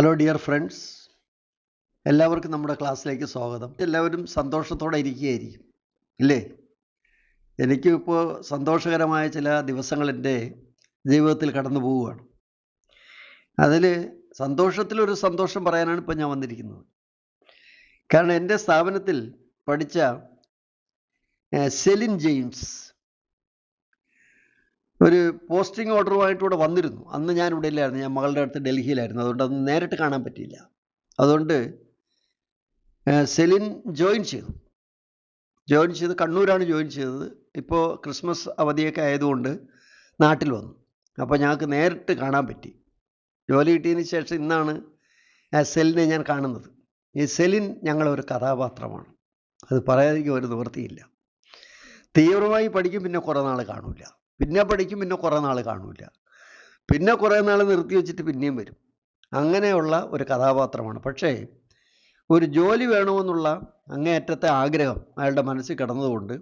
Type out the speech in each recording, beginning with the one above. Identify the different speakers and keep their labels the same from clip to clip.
Speaker 1: Hello dear friends എല്ലാവർക്കും നമ്മുടെ ക്ലാസ്സിലേക്ക് സ്വാഗതം. എല്ലാവരും സന്തോഷത്തോടെ ഇരിക്കുകയായിരിക്കും. ഇല്ലേ? എനിക്കും ഇപ്പോൾ സന്തോഷകരമായ ചില ദിവസങ്ങൾ എന്റെ ജീവിതത്തിൽ കടന്നു പോവുകയാണ്. അതിൽ സന്തോഷത്തിലൊരു സന്തോഷം പറയാനാണ് ഇപ്പോൾ ഞാൻ വന്നിരിക്കുന്നത്. കാരണം എന്റെ സ്ഥാപനത്തിൽ പഠിച്ച സെലിൻ ജെയിംസ് ഒരു പോസ്റ്റിംഗ് ഓർഡറുമായിട്ടൂടെ വന്നിരുന്നു. അന്ന് ഞാൻ ഇവിടെ ഇല്ലായിരുന്നു. ഞാൻ മകളുടെ അടുത്ത് ഡൽഹിയിലായിരുന്നു. അതുകൊണ്ട് അന്ന് നേരിട്ട് കാണാൻ പറ്റിയില്ല. അതുകൊണ്ട് സെലിൻ ജോയിൻ ചെയ്തു. ജോയിൻ ചെയ്ത് കണ്ണൂരാണ് ജോയിൻ ചെയ്തത്. ഇപ്പോൾ ക്രിസ്മസ് അവധിയൊക്കെ ആയതുകൊണ്ട് നാട്ടിൽ വന്നു. അപ്പോൾ ഞങ്ങൾക്ക് നേരിട്ട് കാണാൻ പറ്റി. ജോലി കിട്ടിയതിന് ശേഷം ഇന്നാണ് സെലിനെ ഞാൻ കാണുന്നത്. ഈ സെലിൻ ഞങ്ങളൊരു കഥാപാത്രമാണ്. അത് പറയാതിരിക്കും ഒരു നിവൃത്തിയില്ല. തീവ്രമായി പഠിക്കും പിന്നെ കുറേ നാൾ കാണൂല. പിന്നെ പഠിക്കും പിന്നെ കുറേ നാൾ കാണില്ല പിന്നെ കുറേ നാൾ നിർത്തി വെച്ചിട്ട് പിന്നെയും വരും. അങ്ങനെയുള്ള ഒരു കഥാപാത്രമാണ്. പക്ഷേ ഒരു ജോലി വേണമെന്നുള്ള അങ്ങേയറ്റത്തെ ആഗ്രഹം അയാളുടെ മനസ്സിൽ കിടന്നതുകൊണ്ട്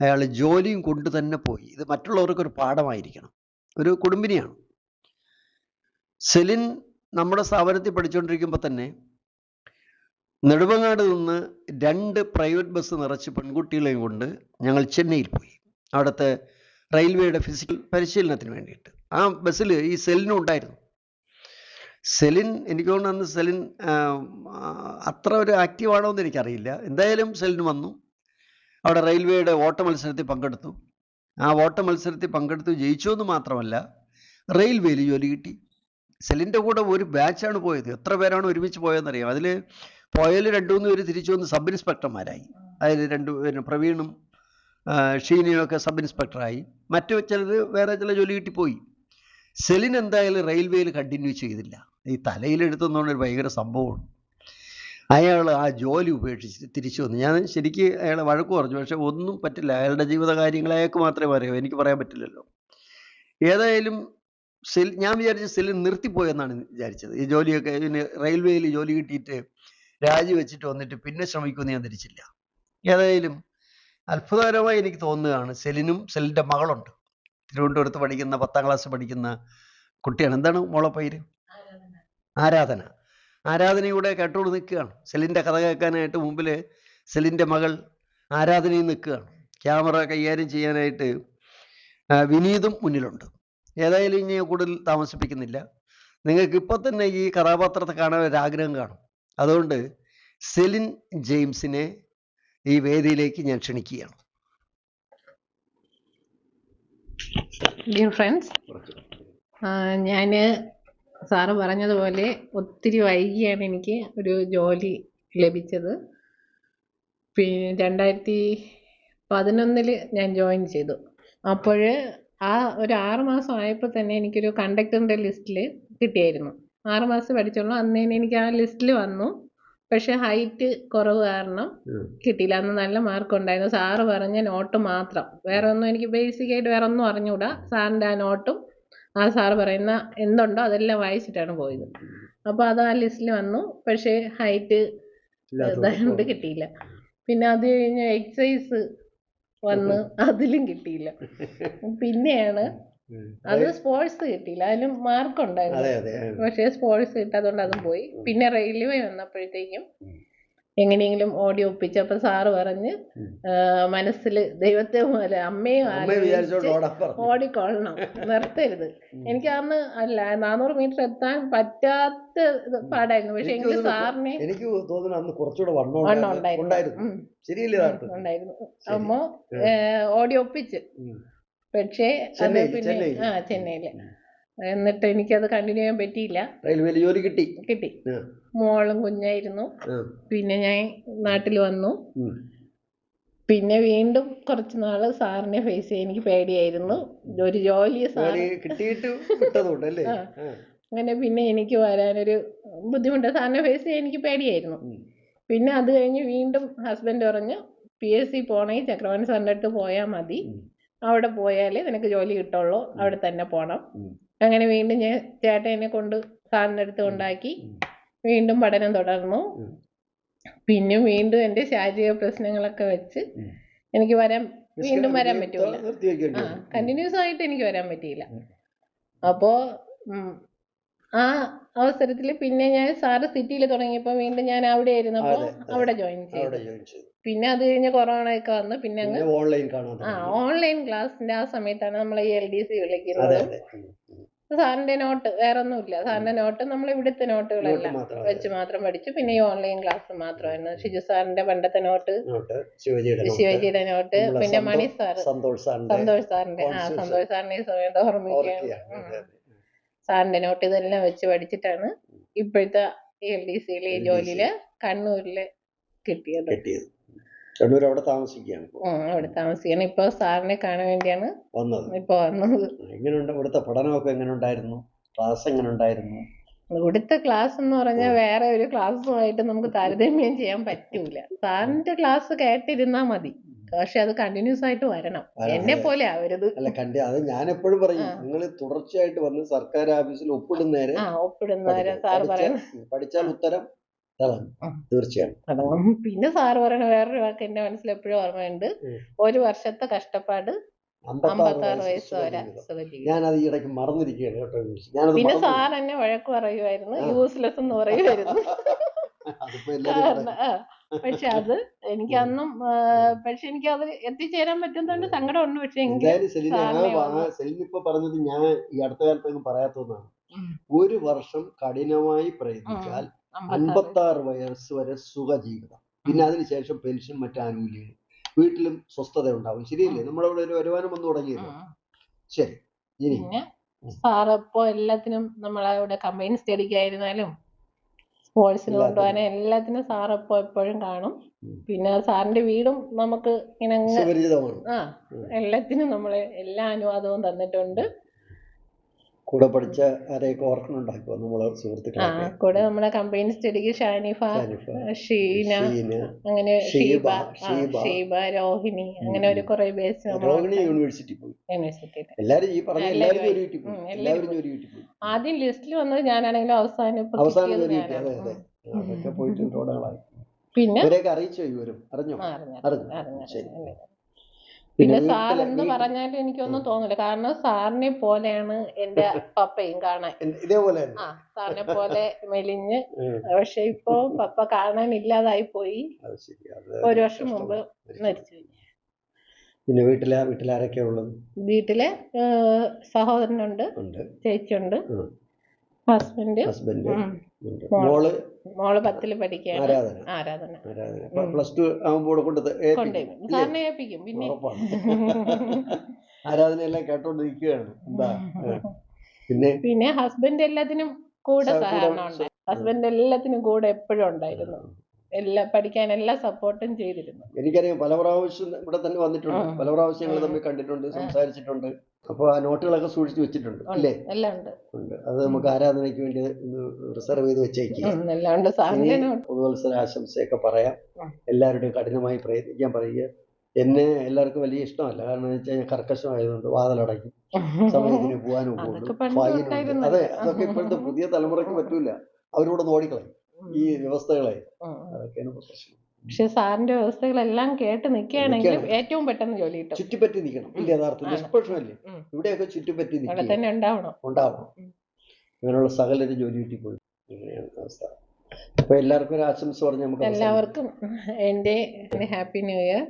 Speaker 1: അയാൾ ജോലിയും കൊണ്ട് തന്നെ പോയി. ഇത് മറ്റുള്ളവർക്കൊരു പാഠമായിരിക്കണം. ഒരു കുടുംബിനിയാണ്. സെലിൻ നമ്മുടെ സ്ഥാപനത്തിൽ പഠിച്ചുകൊണ്ടിരിക്കുമ്പോൾ തന്നെ നെടുമങ്ങാട് നിന്ന് രണ്ട് പ്രൈവറ്റ് ബസ് നിറച്ച് പെൺകുട്ടികളെയും കൊണ്ട് ഞങ്ങൾ ചെന്നൈയിൽ പോയി. അവിടുത്തെ റെയിൽവേയുടെ ഫിസിക്കൽ പരിശീലനത്തിന് വേണ്ടിയിട്ട്. ആ ബസ്സിൽ ഈ സെലിനും ഉണ്ടായിരുന്നു. സെലിൻ എനിക്ക് തോന്നുന്നു സെലിൻ അത്ര ഒരു ആക്റ്റീവ് ആണോ എന്ന് എനിക്കറിയില്ല. എന്തായാലും സെലിൻ വന്നു. അവിടെ റെയിൽവേയുടെ ഓട്ട മത്സരത്തിൽ പങ്കെടുത്തു. ആ ഓട്ട മത്സരത്തിൽ പങ്കെടുത്തു. ജയിച്ചു എന്ന് മാത്രമല്ല റെയിൽവേയിൽ ജോലി കിട്ടി. സെലിന്റെ കൂടെ ഒരു ബാച്ചാണ് പോയത്. എത്ര പേരാണ് ഒരുമിച്ച് പോയതെന്നറിയാം. അതിൽ പോയതിൽ രണ്ടു മൂന്ന് പേര് തിരിച്ചു വന്ന് സബ് ഇൻസ്പെക്ടർമാരായി. അതിൽ രണ്ട് പിന്നെ പ്രവീണും ആ, ഷീനിയും ഒക്കെ സബ് ഇൻസ്പെക്ടറായി. മറ്റു ചിലർ വേറെ ചില ജോലി കിട്ടിപ്പോയി. സെലിൻ എന്തായാലും റെയിൽവേയിൽ കണ്ടിന്യൂ ചെയ്തില്ല. ഈ തലയിലെടുത്തുന്നതുകൊണ്ട് ഒരു ഭയങ്കര സംഭവമാണ്. അയാൾ ആ ജോലി ഉപേക്ഷിച്ച് തിരിച്ചു വന്നു. ഞാൻ ശരിക്ക് അയാളെ വഴക്ക് പറഞ്ഞു. പക്ഷെ ഒന്നും പറ്റില്ല. അയാളുടെ ജീവിത കാര്യങ്ങൾ അയാൾക്ക് മാത്രമേ അറിയൂ എനിക്ക് പറയാൻ പറ്റില്ലല്ലോ. ഏതായാലും സെൽ ഞാൻ വിചാരിച്ച സെല്ലിൻ നിർത്തിപ്പോയെന്നാണ് വിചാരിച്ചത്. ഈ ജോലിയൊക്കെ പിന്നെ റെയിൽവേയിൽ ജോലി കിട്ടിയിട്ട് രാജിവെച്ചിട്ട് വന്നിട്ട് പിന്നെ ശ്രമിക്കുമെന്ന് ഞാൻ തിരിച്ചില്ല ഏതായാലും അത്ഭുതകരമായി എനിക്ക് തോന്നുകയാണ്. സെലിനും സെലിന്റെ മകളുണ്ട്. തിരുവനന്തപുരത്ത് പഠിക്കുന്ന പത്താം ക്ലാസ് പഠിക്കുന്ന കുട്ടിയാണ്. എന്താണ് മോളെ പേര്? ആരാധന. ആരാധനയുടെ കേട്ടോട് നിൽക്കുകയാണ്. സെലിന്റെ കഥ കേൾക്കാനായിട്ട് മുമ്പിൽ സെലിന്റെ മകൾ ആരാധനയും നിൽക്കുകയാണ്. ക്യാമറ കൈകാര്യം ചെയ്യാനായിട്ട് വിനീതും മുന്നിലുണ്ട്. ഏതായാലും ഇനി കൂടുതൽ താമസിപ്പിക്കുന്നില്ല. നിങ്ങൾക്ക് ഇപ്പോൾ തന്നെ ഈ കഥാപാത്രത്തെ കാണാൻ ഒരു ആഗ്രഹം കാണും. അതുകൊണ്ട് സെലിൻ ജെയിംസിനെ ഈ വേദിയിലേക്ക് ഞാൻ ക്ഷണിക്കുകയാണ്.
Speaker 2: ഡിയർ ഫ്രണ്ട്സ് ഞാൻ സാറ് പറഞ്ഞതുപോലെ ഒത്തിരി വൈകിയാണ് എനിക്ക് ഒരു ജോലി ലഭിച്ചത്. പിന്നെ രണ്ടായിരത്തി പതിനൊന്നിൽ ഞാൻ ജോയിൻ ചെയ്തു. അപ്പോൾ ആ ഒരു ആറ് മാസം ആയപ്പോൾ തന്നെ എനിക്കൊരു കണ്ടക്ടറിന്റെ ലിസ്റ്റിൽ കിട്ടിയായിരുന്നു. ആറ് മാസം പഠിച്ചുള്ളൂ അന്ന് തന്നെ എനിക്ക് ആ ലിസ്റ്റിൽ വന്നു. പക്ഷേ ഹൈറ്റ് കുറവ് കാരണം കിട്ടിയില്ല. അന്ന് നല്ല മാർക്ക് ഉണ്ടായിരുന്നു. സാറ് പറഞ്ഞ നോട്ട് മാത്രം. വേറെ ഒന്നും എനിക്ക് ബേസിക് ആയിട്ട് വേറെ ഒന്നും അറിഞ്ഞൂടാ. സാറിന്റെ ആ നോട്ടും ആ സാറ് പറയുന്ന എന്തുണ്ടോ അതെല്ലാം വായിച്ചിട്ടാണ് പോയത്. അപ്പോൾ അത് ആ ലിസ്റ്റിൽ വന്നു. പക്ഷേ ഹൈറ്റ് ഇതായതുകൊണ്ട് കിട്ടിയില്ല. പിന്നെ അത് കഴിഞ്ഞ് എക്സസൈസ് വന്ന് അതിലും കിട്ടിയില്ല. പിന്നെയാണ് അത് സ്പോർട്സ് കിട്ടിയില്ല. അതിലും മാർക്ക് ഉണ്ടായിരുന്നു. പക്ഷേ സ്പോർട്സ് കിട്ടാത്തതുകൊണ്ട് അതും പോയി. പിന്നെ റെയിൽവേ വന്നപ്പോഴത്തേക്കും എങ്ങനെയെങ്കിലും ഓടി ഒപ്പിച്ചു. അപ്പൊ സാറ് പറഞ്ഞ്. മനസ്സിൽ ദൈവത്തെ പോലെ അമ്മയും ഓടിക്കൊള്ളണം. നിർത്തരുത്. എനിക്ക് അന്ന് അല്ല നാനൂറ് മീറ്റർ എത്താൻ പറ്റാത്ത പാടായിരുന്നു. പക്ഷെ
Speaker 1: എനിക്ക്
Speaker 2: സാറിനെ
Speaker 1: എനിക്ക് തോന്നുന്നു അന്ന് കുറച്ചുകൂടെ വണ്ണം ഉണ്ടായിരുന്നു.
Speaker 2: ഉണ്ടായിരുന്നു. അമ്മ ഓടി ഒപ്പിച്ച്. പക്ഷേ അത് പിന്നെ. ആ ചെന്നൈയിൽ. എന്നിട്ട് എനിക്കത് കണ്ടിന്യൂ ചെയ്യാൻ പറ്റിയില്ല.
Speaker 1: റെയിൽവേയിൽ ജോലി കിട്ടി.
Speaker 2: കിട്ടി. മോളും കുഞ്ഞായിരുന്നു. പിന്നെ ഞാൻ നാട്ടിൽ വന്നു. പിന്നെ വീണ്ടും കുറച്ച് നാൾ സാറിനെ ഫേസ് ചെയ്യാൻ എനിക്ക് പേടിയായിരുന്നു. ഒരു ജോലി
Speaker 1: കിട്ടിയിട്ട്
Speaker 2: അങ്ങനെ പിന്നെ എനിക്ക് വരാനൊരു ബുദ്ധിമുട്ട്. സാറിനെ ഫേസ് ചെയ്യാൻ എനിക്ക് പേടിയായിരുന്നു. പിന്നെ അത് കഴിഞ്ഞ് വീണ്ടും ഹസ്ബൻഡ് പറഞ്ഞു പി എസ് സി പോണേ ചക്രവാണി സാറിന്റെ അടുത്ത് പോയാൽ മതി. അവിടെ പോയാലേ നിനക്ക് ജോലി കിട്ടുള്ളൂ. അവിടെ തന്നെ
Speaker 1: പോണം.
Speaker 2: അങ്ങനെ വീണ്ടും ഞാൻ ചേട്ടനെ കൊണ്ട് സാധനം അടുത്ത് കൊണ്ടാക്കി വീണ്ടും പഠനം തുടർന്നു. പിന്നെ വീണ്ടും എന്റെ ശാരീരിക പ്രശ്നങ്ങളൊക്കെ വെച്ച് എനിക്ക് വരാൻ വീണ്ടും വരാൻ പറ്റൂല. കണ്ടിന്യൂസ് ആയിട്ട് എനിക്ക് വരാൻ പറ്റിയില്ല.
Speaker 1: അപ്പോ
Speaker 2: അപ്പോൾ ആ അവസരത്തിൽ പിന്നെ ഞാൻ സാറ് സിറ്റിയിൽ തുടങ്ങിയപ്പോൾ വീണ്ടും ഞാൻ അവിടെ
Speaker 1: ആയിരുന്നു അപ്പോൾ.
Speaker 2: അവിടെ ജോയിൻ ചെയ്തു.
Speaker 1: ജോയിൻ ചെയ്തു.
Speaker 2: പിന്നെ അത് കഴിഞ്ഞ് കൊറോണ ഒക്കെ വന്നു പിന്നെ അങ്ങ്
Speaker 1: പിന്നെ ഓൺലൈൻ കാണാൻ
Speaker 2: ആ
Speaker 1: തുടങ്ങി.
Speaker 2: ഓൺലൈൻ ക്ലാസ്സിന്റെ ആ സമയത്താണ് നമ്മൾ ഈ എൽ ഡി സി
Speaker 1: അതെ
Speaker 2: വിളിക്കുന്നത്.
Speaker 1: അതെ ഉം, ഉം.
Speaker 2: സാറിന്റെ നോട്ട് വേറെ ഒന്നുമില്ല സാറിന്റെ നോട്ട് നമ്മൾ ഇവിടുത്തെ
Speaker 1: നോട്ട്
Speaker 2: നോട്ടുകളെല്ലാം
Speaker 1: മാത്രം
Speaker 2: വെച്ച് മാത്രം പഠിച്ചു. പിന്നെ ഈ ഓൺലൈൻ ക്ലാസ് മാത്രമായിരുന്നു. ഷിജു സാറിന്റെ പണ്ടത്തെ നോട്ട്
Speaker 1: നോട്ട് ശിവജിയുടെ നോട്ട്
Speaker 2: ശിവജിയുടെ നോട്ട്
Speaker 1: നമ്മളെ
Speaker 2: പിന്നെ
Speaker 1: സന്തോ-
Speaker 2: മണി സാറ്.
Speaker 1: സന്തോഷ് സാറിന്റെ
Speaker 2: സന്തോഷ് സാറിന്റെ. ആ
Speaker 1: കോൺഷ്യസ്
Speaker 2: സന്തോഷ് സാറിന്റെ ഈ സമയത്ത് ഓർമ്മിക്കുകയാണ്.
Speaker 1: ഓർക്കുകയാണ്.
Speaker 2: ഉം.
Speaker 1: അതെ, അതെ.
Speaker 2: സാറിന്റെ നോട്ട് ഇതെല്ലാം വെച്ച് പഠിച്ചിട്ടാണ് ഇപ്പോഴത്തെ എൽ ഡി സിയിലെ. ജോലിയിൽ കണ്ണൂരിൽ കിട്ടിയത്.
Speaker 1: കിട്ടിയത്. കണ്ണൂർ അവിടെ താമസിക്കുകയാണ്
Speaker 2: അവിടെ താമസിക്കുകയാണ്. ഇപ്പൊ സാറിനെ കാണാൻ വേണ്ടിയാണ്
Speaker 1: വന്നത്.
Speaker 2: ഇപ്പൊ വന്നത്.
Speaker 1: എങ്ങനെയുണ്ട് ഇവിടുത്തെ പഠനമൊക്കെ എങ്ങനെ ഉണ്ടായിരുന്നു ക്ലാസ് എങ്ങനെ ഉണ്ടായിരുന്നു
Speaker 2: ഇവിടുത്തെ ക്ലാസ് എന്ന് പറഞ്ഞാൽ വേറെ ഒരു ക്ലാസ്സുമായിട്ട് നമുക്ക് താരതമ്യം ചെയ്യാൻ പറ്റൂല. സാറിന്റെ ക്ലാസ് കേട്ടിരുന്നാ മതി. പക്ഷെ അത് കണ്ടിന്യൂസ് ആയിട്ട് വരണം. എന്നെ പോലെ ആവരുത്.
Speaker 1: അല്ല കണ്ടി അത് ഞാൻ എപ്പോഴും പറയും നിങ്ങൾ തുടർച്ചയായിട്ട് വന്ന് സർക്കാർ ഓഫീസിൽ ഒപ്പിടുന്നേരെ
Speaker 2: സാറ് പറയണം.
Speaker 1: പഠിച്ചാൽ ഉത്തരം. തീർച്ചയായും.
Speaker 2: പിന്നെ സാറ് പറയണ വേറൊരു വാക്ക് എന്റെ മനസ്സിൽ എപ്പോഴും ഓർമ്മയുണ്ട് ഒരു വർഷത്തെ കഷ്ടപ്പാട്
Speaker 1: ഞാനത് ഈയിടയ്ക്ക് മറന്നിരിക്കുകയാണ് കേട്ടോ
Speaker 2: പിന്നെ സാർ എന്നെ വഴക്ക് പറയുമായിരുന്നു. യൂസ്ലെസ് എന്ന് പറയുമായിരുന്നു പക്ഷെ അത് എനിക്ക് അന്നും പക്ഷെ എനിക്ക് അത് എത്തിച്ചേരാൻ പറ്റുന്നതുകൊണ്ട് സങ്കടമുണ്ട്. പക്ഷെ
Speaker 1: ഇപ്പൊ പറഞ്ഞത് ഞാൻ ഈ അടുത്ത കാലത്തൊന്നും പറയാത്തതാണ് ഒരു വർഷം കഠിനമായി പ്രയത്നിച്ചാൽ അൻപത്തി ആറ് വയസ്സ് വരെ സുഖജീവിതം. പിന്നെ അതിനുശേഷം പെൻഷൻ മറ്റു ആനുകൂല്യങ്ങൾ വീട്ടിലും സ്വസ്ഥത ഉണ്ടാവും. ശരിയല്ലേ? നമ്മുടെ അവിടെ ഒരു വരുമാനം വന്നു തുടങ്ങിയല്ലോ. ശരി ഇനി
Speaker 2: സാറപ്പോ എല്ലാത്തിനും നമ്മളവിടെ കമ്പൈൻ സ്റ്റഡിക്കായിരുന്നാലും സ്പോർട്സിന്. കൊണ്ടുപോകാനും എല്ലാത്തിനും സാർ ഇപ്പോ എപ്പോഴും കാണും. പിന്നെ സാറിന്റെ വീടും നമുക്ക് ഇങ്ങനെ ആ എല്ലാത്തിനും നമ്മളെ എല്ലാ അനുവാദവും തന്നിട്ടുണ്ട്.
Speaker 1: കൂടെ പഠിച്ച ആരെയൊക്കെ ഓർക്കണുണ്ടാക്കുമോ നമ്മളെ
Speaker 2: ആ
Speaker 1: സുഹൃത്തുക്കളൊക്കെ?
Speaker 2: കൂടെ നമ്മുടെ കമ്പൈൻ സ്റ്റഡിക്ക് ഷാനിഫ ഷീന അങ്ങനെ
Speaker 1: ഷീബ,
Speaker 2: ഷീബ രോഹിണി അങ്ങനെ ഒരു കുറെ പേര്
Speaker 1: രോഹിണി യൂണിവേഴ്സിറ്റി പോയി.
Speaker 2: യൂണിവേഴ്സിറ്റി
Speaker 1: എല്ലാരും ഈ പറഞ്ഞ
Speaker 2: എല്ലാവരും
Speaker 1: എല്ലാവരും ജോലി കിട്ടി പോയി.
Speaker 2: എല്ലാവരും
Speaker 1: എല്ലാവരും ജോലി കിട്ടി പോയി.
Speaker 2: ആദ്യം ലിസ്റ്റിൽ വന്നത് ഞാനാണെങ്കിലും അവസാനം
Speaker 1: അവസാനം ജോലി കിട്ടി. അതെ അതെ. അതൊക്കെ പോയിട്ട് ഒരുപാടാളായി
Speaker 2: പിന്നെ?
Speaker 1: ഇവരെയൊക്കെ അറിയിച്ചോ ഇവരും അറിഞ്ഞോ
Speaker 2: അറിഞ്ഞോ? അറിഞ്ഞു,
Speaker 1: അറിഞ്ഞു.
Speaker 2: അറിഞ്ഞു,
Speaker 1: ശരി.
Speaker 2: പിന്നെ സാർ
Speaker 1: എന്ന്
Speaker 2: എന്ത് പറഞ്ഞാലും എനിക്കൊന്നും തോന്നില്ല കാരണം സാറിനെ പോലെയാണ് എന്റെ പപ്പയും കാണാൻ.
Speaker 1: ഇതേപോലെ
Speaker 2: ആ സാറിനെ പോലെ മെലിഞ്ഞ്. പക്ഷെ ഇപ്പൊ പപ്പ കാണാൻ ഇല്ലാതായി പോയി ഒരു വർഷം. മുമ്പ്
Speaker 1: മരിച്ചു. പിന്നെ വീട്ടിലെ വീട്ടിലാരൊക്കെയാ ഉള്ളത്?
Speaker 2: വീട്ടിലെ സഹോദരനുണ്ട്. ചേച്ചിയുണ്ട്. ഹസ്ബൻഡ്
Speaker 1: ഹസ്ബൻഡ് മോൾ.
Speaker 2: മോൾ പത്തിൽ പഠിക്കുകയാണ്.
Speaker 1: ആരാധന.
Speaker 2: ആരാധന.
Speaker 1: ആരാധന. പ്ലസ് ടു ആകുമ്പോൾ കൊണ്ട് ത- ഏൽപ്പിക്കും.
Speaker 2: പിന്നെ?
Speaker 1: ആരാധന എല്ലാം കേട്ടോണ്ടിരിക്കുകയാണ്. എന്താ? പിന്നെ?
Speaker 2: പിന്നെ ഹസ്ബൻഡ് എല്ലാത്തിനും കൂടെ
Speaker 1: സ- കൂടെ
Speaker 2: സഹകരണം ഉണ്ട്. ഹസ്ബൻഡ് എല്ലാത്തിനും കൂടെ എപ്പോഴും ഉണ്ടായിരുന്നു. എല്ലാ പഠിക്കാൻ എല്ലാ സപ്പോർട്ടും ചെയ്തിരുന്നു.
Speaker 1: എനിക്കറിയാം പല പ്രാവശ്യം ഇവിടെ തന്നെ വന്നിട്ടുണ്ട്. പല പ്രാവശ്യം ഞങ്ങൾ തമ്മിൽ കണ്ടിട്ടുണ്ട് സംസാരിച്ചിട്ടുണ്ട്. അപ്പൊ ആ നോട്ടുകളൊക്കെ സൂക്ഷിച്ച് വെച്ചിട്ടുണ്ട് അല്ലേ?
Speaker 2: എല്ലാം ഉണ്ട്.
Speaker 1: ഉണ്ട്. അത് നമുക്ക് ആരാധനയ്ക്ക് വേണ്ടി റിസർവ് ചെയ്ത് പുതുവത്സര ആശംസയൊക്കെ പറയാം. എല്ലാവരുടെയും കഠിനമായി പ്രയത്നിക്കാൻ പറയുക. എന്നെ എല്ലാവർക്കും വലിയ ഇഷ്ടമല്ല. കാരണം എന്ന് വെച്ചാൽ ഞാൻ കർക്കശമായതുകൊണ്ട് വാതിലടക്കി സമയത്തിന് പോകാനും പോകുള്ളൂ ഫൈനുണ്ട് അതെ അതൊക്കെ ഇപ്പോഴത്തെ പുതിയ തലമുറയ്ക്ക് പറ്റൂല. അവരോട് ഓടിക്കളയും. ഈ വ്യവസ്ഥകളെ. അതൊക്കെയാണ് പ്രശ്നം.
Speaker 2: പക്ഷെ സാറിന്റെ വ്യവസ്ഥകളെല്ലാം കേട്ട് നിൽക്കുകയാണെങ്കിൽ ഏറ്റവും പെട്ടെന്ന് ജോലി കിട്ടും.
Speaker 1: ചുറ്റിപ്പറ്റി നിൽക്കണം. ഇല്ല യഥാർത്ഥം നിഷ്പക്ഷമല്ലേ ഇവിടെയൊക്കെ ചുറ്റിപ്പറ്റി നിൽക്കണം
Speaker 2: തന്നെ ഉണ്ടാവണം.
Speaker 1: ഉണ്ടാവണം. ഇങ്ങനെയുള്ള സകലരും ജോലി കിട്ടിപ്പോയി. ഇങ്ങനെയാണ് അവസ്ഥ. അപ്പൊ എല്ലാവർക്കും ഒരു ആശംസ പറഞ്ഞു നമുക്ക്
Speaker 2: എല്ലാവർക്കും എന്റെ ഹാപ്പി ന്യൂ ഇയർ.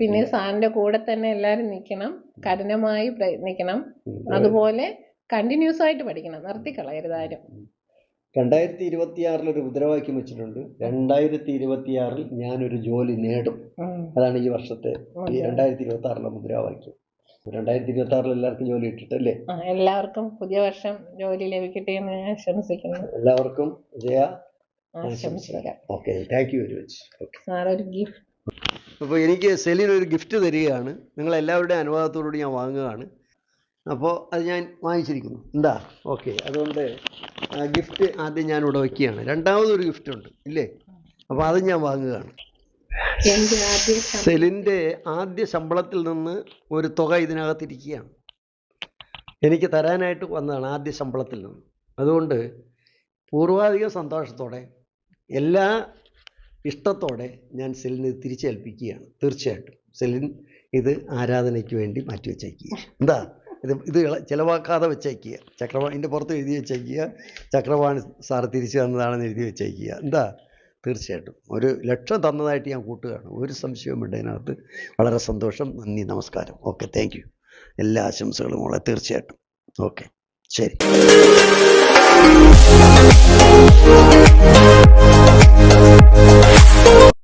Speaker 2: പിന്നെ സാറിന്റെ കൂടെ തന്നെ എല്ലാവരും നിൽക്കണം. കഠിനമായി പ്രയത്നിക്കണം. അതുപോലെ കണ്ടിന്യൂസ് ആയിട്ട് പഠിക്കണം. നിർത്തി കളയരുത് ആരും
Speaker 1: രണ്ടായിരത്തി ഇരുപത്തി ആറിൽ ഒരു മുദ്രാവാക്യം വെച്ചിട്ടുണ്ട്. രണ്ടായിരത്തി ഇരുപത്തി ആറിൽ ഞാനൊരു ജോലി നേടും. അതാണ് ഈ വർഷത്തെ ഈ. രണ്ടായിരത്തി ഇരുപത്തി ആറിലെ മുദ്രാവാക്യം. രണ്ടായിരത്തി ഇരുപത്തി ആറിൽ എല്ലാവർക്കും ജോലി ഇട്ടിട്ടല്ലേ
Speaker 2: ആ, എല്ലാവർക്കും പുതിയ വർഷം ജോലി ലഭിക്കട്ടെ എന്ന് ഞാൻ ആശംസിക്കുന്നു.
Speaker 1: എല്ലാവർക്കും ജയ
Speaker 2: ആശംസിക്കാം.
Speaker 1: Okay thank you very much okay
Speaker 2: സാറൊരു gift
Speaker 1: അപ്പോൾ എനിക്ക് സെലിൻ ഒരു ഗിഫ്റ്റ് തരികയാണ്. നിങ്ങൾ എല്ലാവരുടെയും അനുവാദത്തോടുകൂടി ഞാൻ വാങ്ങുകയാണ്. അപ്പോൾ അത് ഞാൻ വാങ്ങിച്ചിരിക്കുന്നു. എന്താ? ഓക്കെ. അതുകൊണ്ട് ഗിഫ്റ്റ് ആദ്യം ഞാൻ ഇവിടെ വയ്ക്കുകയാണ് രണ്ടാമതൊരു ഗിഫ്റ്റ് ഉണ്ട്. ഇല്ലേ? അപ്പോൾ അത് ഞാൻ വാങ്ങുകയാണ്.
Speaker 2: സെലിന്റെ ആദ്യ
Speaker 1: ശമ്പളത്തിൽ നിന്ന് ഒരു തുക ഇതിനകത്തിരിക്കുകയാണ് എനിക്ക് തരാനായിട്ട് വന്നതാണ് ആദ്യ ശമ്പളത്തിൽ നിന്ന്. അതുകൊണ്ട് പൂർവാധിക സന്തോഷത്തോടെ എല്ലാ ഇഷ്ടത്തോടെ ഞാൻ സെലിന് തിരിച്ചേൽപ്പിക്കുകയാണ്. തീർച്ചയായിട്ടും. സെലിൻ ഇത് ആരാധനയ്ക്ക് വേണ്ടി മാറ്റിവെച്ചേക്കുക എന്താ? ഇത് ഇത് ചിലവാക്കാതെ വെച്ചേക്കുക. ചക്രവാണിന്റെ പുറത്ത് എഴുതി വെച്ചേക്കുക. ചക്രവാണി സാറ് തിരിച്ചു തന്നതാണെന്ന് എഴുതി വെച്ചേക്കുക. എന്താ? തീർച്ചയായിട്ടും. ഒരു ലക്ഷം തന്നതായിട്ട് ഞാൻ കൂട്ടുകയാണ്. ഒരു സംശയവും ഉണ്ട് അതിനകത്ത് വളരെ സന്തോഷം. നന്ദി നമസ്കാരം. ഓക്കെ താങ്ക് യു എല്ലാ ആശംസകളും ഉള്ള തീർച്ചയായിട്ടും. ഓക്കെ ശരി.